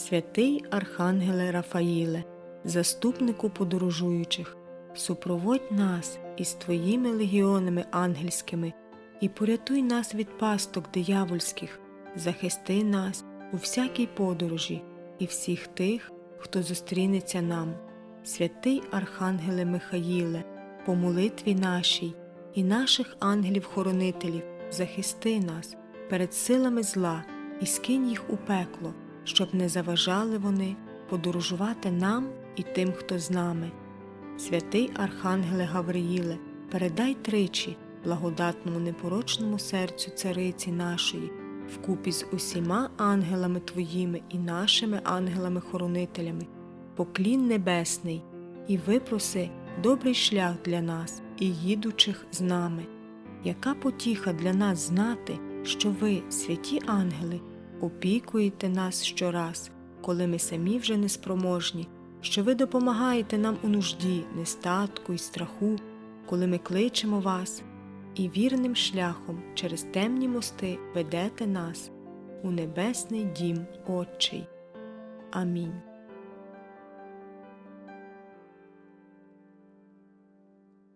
Святий Архангеле Рафаїле, заступнику подорожуючих, супроводь нас із Твоїми легіонами ангельськими і порятуй нас від пасток диявольських, захисти нас у всякій подорожі і всіх тих, хто зустрінеться нам. Святий Архангеле Михаїле, по молитві нашій і наших ангелів-хоронителів, захисти нас перед силами зла і скинь їх у пекло, щоб не заважали вони подорожувати нам і тим, хто з нами. Святий Архангеле Гавриїле, передай тричі благодатному непорочному серцю цариці нашої, вкупі з усіма ангелами Твоїми і нашими ангелами-хоронителями, поклін небесний, і випроси добрий шлях для нас і їдучих з нами. Яка потіха для нас знати, що ви, святі ангели, опікуєте нас щораз, коли ми самі вже неспроможні, що ви допомагаєте нам у нужді, нестатку і страху, коли ми кличемо вас, і вірним шляхом через темні мости ведете нас у небесний дім Отчий. Амінь.